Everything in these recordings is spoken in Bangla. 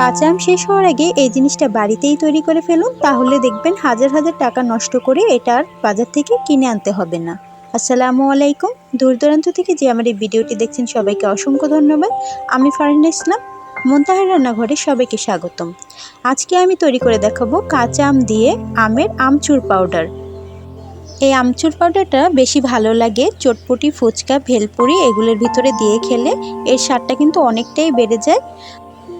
কাঁচা আম শেষ হওয়ার আগে এই জিনিসটা বাড়িতেই তৈরি করে ফেলুন, তাহলে দেখবেন হাজার হাজার টাকা নষ্ট করে এটা আর বাজার থেকে কিনে আনতে হবে না। আসসালামু আলাইকুম। দূর দূরান্ত থেকে যে আমার এই ভিডিওটি দেখছেন, সবাইকে অসংখ্য ধন্যবাদ। আমি ফারহিনা ইসলাম, মন্তাহার রান্নাঘরে সবাইকে স্বাগতম। আজকে আমি তৈরি করে দেখাবো কাঁচা আম দিয়ে আমের আমচুর পাউডার। এই আমচুর পাউডারটা বেশি ভালো লাগে চটপটি, ফুচকা, ভেলপুরি, এগুলোর ভিতরে দিয়ে খেলে এর স্বাদটা কিন্তু অনেকটাই বেড়ে যায়।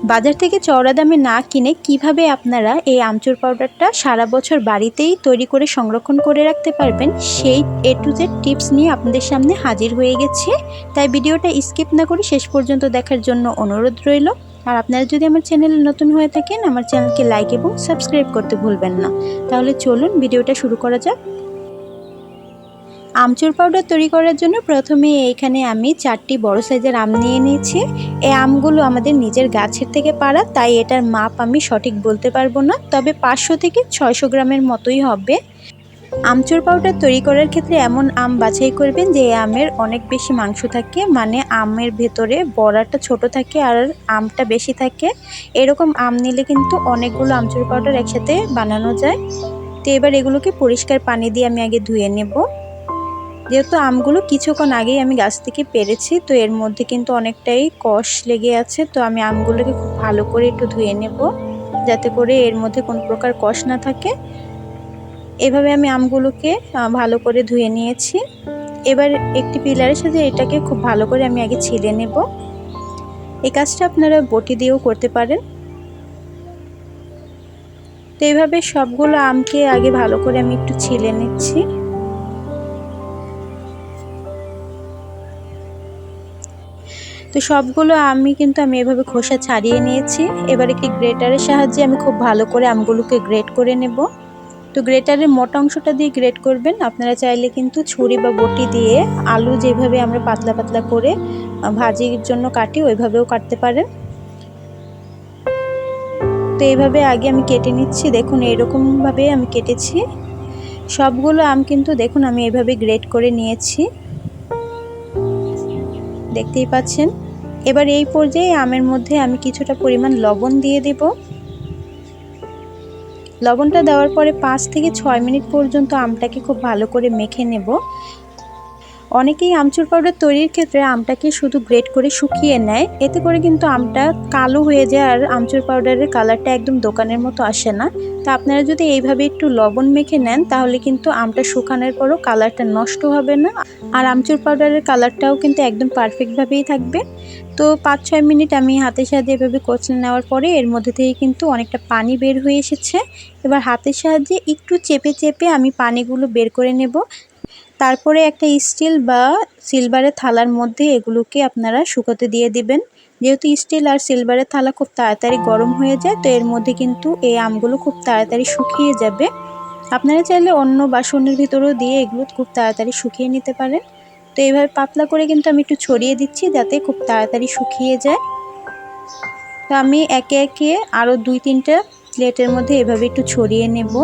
বাজার থেকে চওড়া দামে না কিনে কীভাবে আপনারা এই আমচুর পাউডারটা সারা বছর বাড়িতেই তৈরি করে সংরক্ষণ করে রাখতে পারবেন, সেই এ টু জেড টিপস নিয়ে আপনাদের সামনে হাজির হয়ে গেছে। তাই ভিডিওটা স্কিপ না করে শেষ পর্যন্ত দেখার জন্য অনুরোধ রইল। আর আপনারা যদি আমার চ্যানেলে নতুন হয়ে থাকেন, আমার চ্যানেলকে লাইক এবং সাবস্ক্রাইব করতে ভুলবেন না। তাহলে চলুন ভিডিওটা শুরু করা যাক। আমচুর পাউডার তৈরি করার জন্য প্রথমে এইখানে আমি চারটি বড় সাইজের আম নিয়ে নিয়েছি। এই আমগুলো আমাদের নিজের গাছের থেকে পাড়া, তাই এটার মাপ আমি সঠিক বলতে পারব না। তবে পাঁচশো থেকে ছয়শো গ্রামের মতোই হবে। আমচুর পাউডার তৈরি করার ক্ষেত্রে এমন আম বাছাই করবেন যে আমের অনেক বেশি মাংস থাকে মানে আমের ভেতরে বড়াটা ছোট থাকে আর আমটা বেশি থাকে। এরকম আম নিলে কিন্তু অনেকগুলো আমচুর পাউডার একসাথে বানানো যায়। তো এবার এগুলোকে পরিষ্কার পানি দিয়ে আমি আগে ধুয়ে নেব। যেহেতু আমগুলো কিছুক্ষণ আগেই আমি গাছ থেকে পেরেছি, তো এর মধ্যে কিন্তু অনেকটাই কষ লেগে আছে, তো আমি আমগুলোকে খুব ভালো করে একটু ধুয়ে নেব, যাতে করে এর মধ্যে কোনো প্রকার কষ না থাকে। এভাবে আমি আমগুলোকে ভালো করে ধুয়ে নিয়েছি। এবার একটি পিলারের সাথে এটাকে খুব ভালো করে আমি আগে ছিলে নেব। এই কাজটা আপনারা বটি দিয়েও করতে পারেন। তো এইভাবে সবগুলো আমকে আগে ভালো করে আমি একটু ছিলে নিচ্ছি। তো সবগুলো আমি কিন্তু আমি এভাবে খোসা ছাড়িয়ে নিয়েছি। এবার একটি গ্রেটারের সাহায্যে আমি খুব ভালো করে আমগুলোকে গ্রেট করে নেব। তো গ্রেটারের মোটা অংশটা দিয়ে গ্রেট করবেন। আপনারা চাইলে কিন্তু ছুরি বা বটি দিয়ে আলু যেভাবে আমরা পাতলা পাতলা করে ভাজির জন্য কাটি, ওইভাবেও কাটতে পারেন। তো এইভাবে আগে আমি কেটে নিচ্ছি। দেখুন, এরকমভাবে আমি কেটেছি। সবগুলো আম কিন্তু দেখুন, আমি এভাবে গ্রেট করে নিয়েছি। দেখতেই পাচ্ছেন? এবার এই পর্যায়ে আমের মধ্যে আমি কিছুটা পরিমাণ লবণ দিয়ে দেব। লবণটা দেওয়ার পরে পাঁচ থেকে ছয় মিনিট পর্যন্ত আমটাকে খুব ভালো করে মেখে নেব। অনেকেই আমচুর পাউডার তৈরির ক্ষেত্রে আমটাকে শুধু গ্রেট করে শুকিয়ে নেয়। এতে করে কিন্তু আমটা কালো হয়ে যায় আর আমচুর পাউডারের কালারটা একদম দোকানের মতো আসে না। তা আপনারা যদি এইভাবে একটু লবণ মেখে নেন, তাহলে কিন্তু আমটা শুকানোর পরও কালারটা নষ্ট হবে না। আর আমচুর পাউডারের কালারটাও কিন্তু একদম পারফেক্টভাবেই থাকবে। তো পাঁচ ছয় মিনিট আমি হাতের সাহায্যে এভাবে কচলে নেওয়ার পরে এর মধ্যে থেকে কিন্তু অনেকটা পানি বের হয়ে এসেছে। এবার হাতের সাহায্যে একটু চেপে চেপে আমি পানিগুলো বের করে নেব। তারপরে একটা স্টিল বা সিলভারের থালার মধ্যে এগুলোকে আপনারা শুকোতে দিয়ে দিবেন। যেহেতু স্টিল আর সিলভারের থালা খুব তাড়াতাড়ি গরম হয়ে যায়, তো এর মধ্যে কিন্তু এই আমগুলো খুব তাড়াতাড়ি শুকিয়ে যাবে। আপনারা চাইলে অন্য বাসনের ভিতরেও দিয়ে এগুলো খুব তাড়াতাড়ি শুকিয়ে নিতে পারেন। তো এইভাবে পাতলা করে কিন্তু আমি একটু ছড়িয়ে দিচ্ছি যাতে খুব তাড়াতাড়ি শুকিয়ে যায়। তো আমি একে একে আরও দুই তিনটা প্লেটের মধ্যে এভাবে একটু ছড়িয়ে নেব।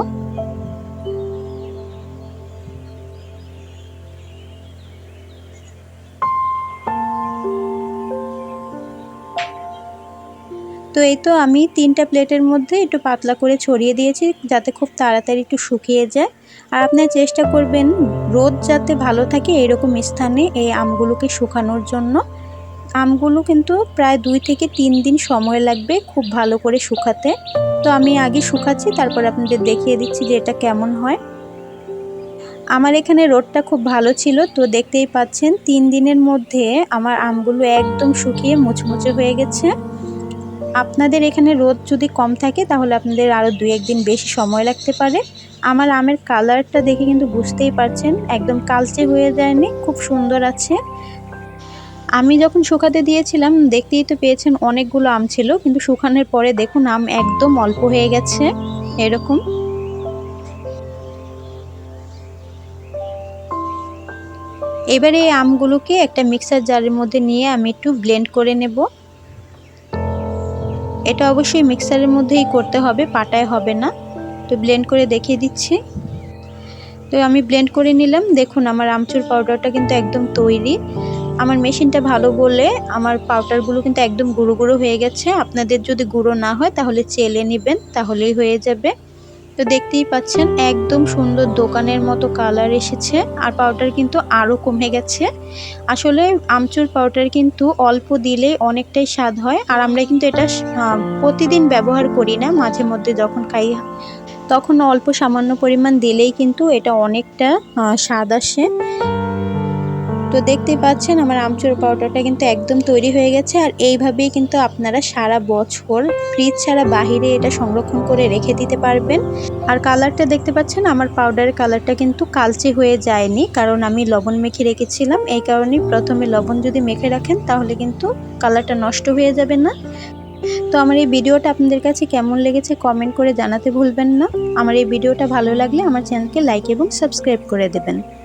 তো এই তো আমি তিনটা প্লেটের মধ্যে একটু পাতলা করে ছড়িয়ে দিয়েছি যাতে খুব তাড়াতাড়ি একটু শুকিয়ে যায়। আর আপনার চেষ্টা করবেন রোদ যাতে ভালো থাকে এরকম স্থানে এই আমগুলোকে শুকানোর জন্য। আমগুলো কিন্তু প্রায় দুই থেকে তিন দিন সময় লাগবে খুব ভালো করে শুকাতে। তো আমি আগে শুকাচ্ছি, তারপর আপনাদের দেখিয়ে দিচ্ছি যে এটা কেমন হয়। আমার এখানে রোদটা খুব ভালো ছিল, তো দেখতেই পাচ্ছেন তিন দিনের মধ্যে আমার আমগুলো একদম শুকিয়ে মুচমুচে হয়ে গেছে। আপনাদের এখানে রোদ যদি কম থাকে, তাহলে আপনাদের আরও দু একদিন বেশি সময় লাগতে পারে। আমার আমের কালারটা দেখে কিন্তু বুঝতেই পারছেন, একদম কালচে হয়ে যায়নি, খুব সুন্দর আছে। আমি যখন শুকাতে দিয়েছিলাম, দেখতেই তো পেয়েছেন অনেকগুলো আম ছিল, কিন্তু শুকানোর পরে দেখুন আম একদম অল্প হয়ে গেছে, এরকম। এবারে এই আমগুলোকে একটা মিক্সার জারের মধ্যে নিয়ে আমি একটু ব্লেন্ড করে নেব। এটা অবশ্যই মিক্সারের মধ্যেই করতে হবে, পাটায় হবে না। তো ব্লেন্ড করে দেখিয়ে দিচ্ছি। তো আমি ব্লেন্ড করে নিলাম। দেখুন, আমার আমচুর পাউডারটা কিন্তু একদম তৈরি। আমার মেশিনটা ভালো বলে আমার পাউডারগুলো কিন্তু একদম গুঁড়ো গুঁড়ো হয়ে গেছে। আপনাদের যদি গুঁড়ো না হয়, তাহলে চেলে নেবেন, তাহলেই হয়ে যাবে। তো দেখতেই পাচ্ছেন, একদম সুন্দর দোকানের মতো কালার এসেছে আর পাউডার কিন্তু আরও কমে গেছে। আসলে আমচুর পাউডার কিন্তু অল্প দিলে অনেকটাই স্বাদ হয় আর আমরা কিন্তু এটা প্রতিদিন ব্যবহার করি না মাঝে মধ্যে যখন খাই। তখন অল্প সামান্য পরিমাণ দিলেই কিন্তু এটা অনেকটা স্বাদ আসে। তো দেখতেই পাচ্ছেন আমার আমচুর পাউডারটা কিন্তু একদম তৈরি হয়ে গেছে। আর এইভাবেই কিন্তু আপনারা সারা বছর ফ্রিজ ছাড়া বাহিরে এটা সংরক্ষণ করে রেখে দিতে পারবেন। আর কালারটা দেখতে পাচ্ছেন, আমার পাউডারের কালারটা কিন্তু কালচে হয়ে যায়নি, কারণ আমি লবণ মেখে রেখেছিলাম। এই কারণেই প্রথমে লবণ যদি মেখে রাখেন, তাহলে কিন্তু কালারটা নষ্ট হয়ে যাবে না। তো আমার এই ভিডিওটা আপনাদের কাছে কেমন লেগেছে কমেন্ট করে জানাতে ভুলবেন না। আমার এই ভিডিওটা ভালো লাগলে আমার চ্যানেলকে লাইক এবং সাবস্ক্রাইব করে দেবেন।